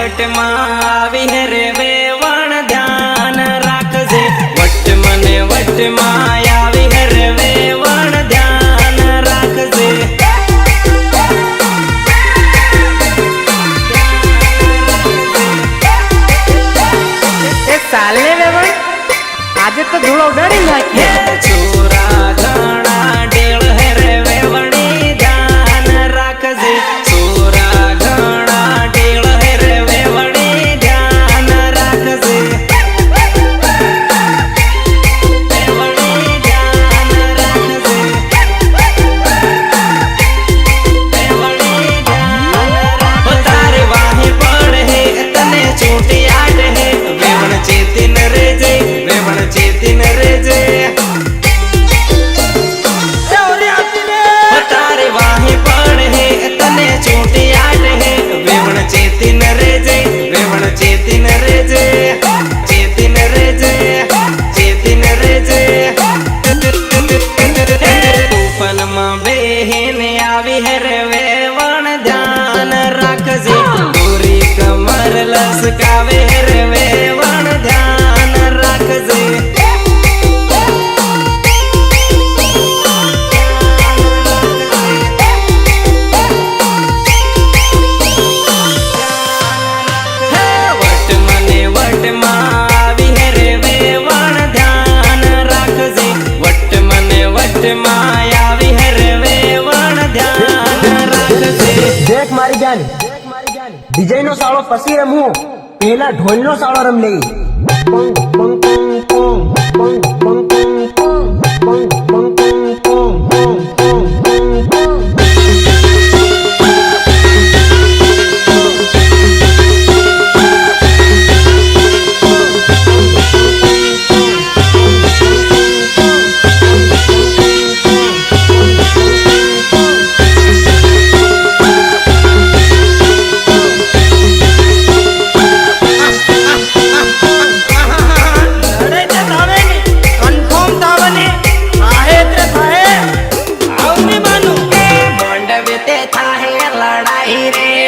વટમાં આવીને રે વેવણ ધ્યાન રાખજે. વટ મને વટમાં એ સાલે વેવણ? આજે તો ધૂળો ઉડાડી નાખી. છું in a ready દેખ મારી જાન. ડીજે નો સાળો પછી રમવું પેલા ઢોલ નો સાળો રમ લઈ. I Friday.